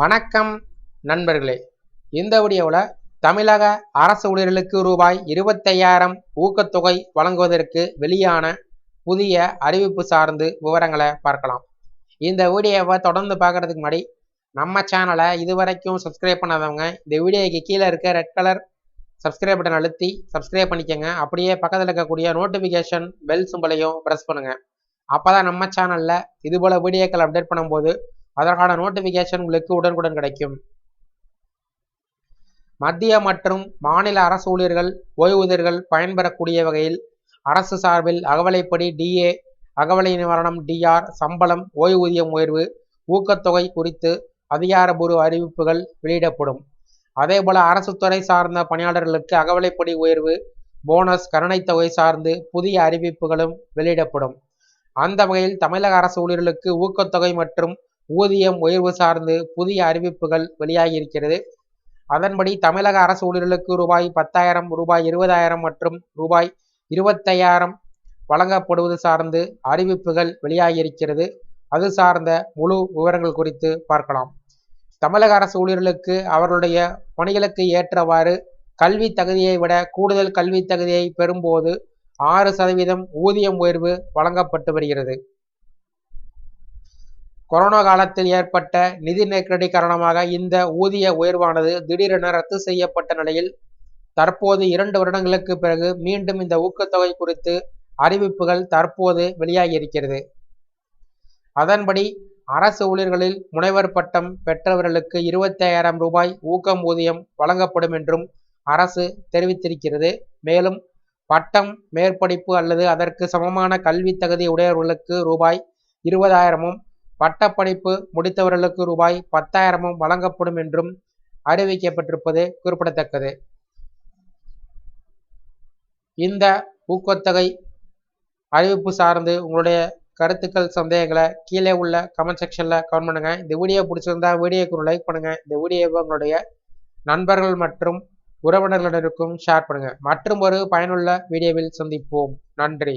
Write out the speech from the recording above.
வணக்கம் நண்பர்களே. இந்த வீடியோவில் தமிழக அரசு ஊழியர்களுக்கு ரூபாய் இருபத்தையாயிரம் ஊக்கத்தொகை வழங்குவதற்கு வெளியான புதிய அறிவிப்பு சார்ந்து விவரங்களை பார்க்கலாம். இந்த வீடியோவை தொடர்ந்து பார்க்கறதுக்கு முன்னாடி நம்ம சேனலை இதுவரைக்கும் சப்ஸ்கிரைப் பண்ணாதவங்க இந்த வீடியோக்கு கீழே இருக்க ரெட் கலர் சப்ஸ்கிரைப் பட்டன் அழுத்தி சப்ஸ்கிரைப் பண்ணிக்கோங்க. அப்படியே பக்கத்தில் இருக்கக்கூடிய நோட்டிஃபிகேஷன் பெல் சிம்பளையும் ப்ரெஸ் பண்ணுங்கள் அப்போ தான் நம்ம சேனலில் இதுபோல் வீடியோக்கள் அப்டேட் பண்ணும்போது அதற்கான நோட்டிபிகேஷன் உங்களுக்கு உடனுக்குடன் கிடைக்கும். மத்திய மற்றும் மாநில அரசு ஊழியர்கள் ஓய்வூதியர்கள் பயன்பெறக்கூடிய வகையில் அரசு சார்பில் அகவலைப்படி டிஏ அகவலை நிவாரணம் டிஆர் சம்பளம் ஓய்வூதியம் உயர்வு ஊக்கத்தொகை குறித்து அதிகாரபூர்வ அறிவிப்புகள் வெளியிடப்படும். அதேபோல அரசு துறை சார்ந்த பணியாளர்களுக்கு அகவலைப்படி உயர்வு போனஸ் கருணைத் தொகை சார்ந்து புதிய அறிவிப்புகளும் வெளியிடப்படும். அந்த வகையில் தமிழக அரசு ஊழியர்களுக்கு ஊக்கத்தொகை மற்றும் ஊதியம் உயர்வு சார்ந்து புதிய அறிவிப்புகள் வெளியாகியிருக்கிறது. அதன்படி தமிழக அரசு ஊழியர்களுக்கு ரூபாய் பத்தாயிரம் ரூபாய் இருபதாயிரம் மற்றும் ரூபாய் இருபத்தையாயிரம் வழங்கப்படுவது சார்ந்து அறிவிப்புகள் வெளியாகியிருக்கிறது. அது சார்ந்த முழு விவரங்கள் குறித்து பார்க்கலாம். தமிழக அரசு ஊழியர்களுக்கு அவர்களுடைய பணிகளுக்கு ஏற்றவாறு கல்வி தகுதியை விட கூடுதல் கல்வி தகுதியை பெறும்போது ஆறு சதவீதம் ஊதியம் உயர்வு வழங்கப்பட்டு வருகிறது. கொரோனா காலத்தில் ஏற்பட்ட நிதி நெருக்கடி காரணமாக இந்த ஊதிய உயர்வானது திடீரென ரத்து செய்யப்பட்ட நிலையில் தற்போது இரண்டு வருடங்களுக்கு பிறகு மீண்டும் இந்த ஊக்கத்தொகை குறித்து அறிவிப்புகள் தற்போது வெளியாகியிருக்கிறது. அதன்படி அரசு ஊழியர்களில் முனைவர் பட்டம் பெற்றவர்களுக்கு இருபத்தாயிரம் ரூபாய் ஊக்கம் ஊதியம் வழங்கப்படும் என்றும் அரசு தெரிவித்திருக்கிறது. மேலும் பட்டம் மேற்படிப்பு அல்லது அதற்கு சமமான கல்வி தகுதி உடையவர்களுக்கு ரூபாய் இருபதாயிரமும் பட்டப்படிப்பு முடித்தவர்களுக்கு ரூபாய் பத்தாயிரமும் வழங்கப்படும் என்றும் அறிவிக்கப்பட்டிருப்பது குறிப்பிடத்தக்கது. இந்த ஊக்கத்தொகை அறிவிப்பு சார்ந்து உங்களுடைய கருத்துக்கள் சந்தேகங்களை கீழே உள்ள கமெண்ட் செக்ஷனில் கமெண்ட் பண்ணுங்கள் இந்த வீடியோ பிடிச்சிருந்தா வீடியோக்கு ஒரு லைக் பண்ணுங்கள் இந்த வீடியோவை உங்களுடைய நண்பர்கள் மற்றும் உறவினர்களிடருக்கும் ஷேர் பண்ணுங்கள் மற்றும் ஒரு பயனுள்ள வீடியோவில் சந்திப்போம். நன்றி.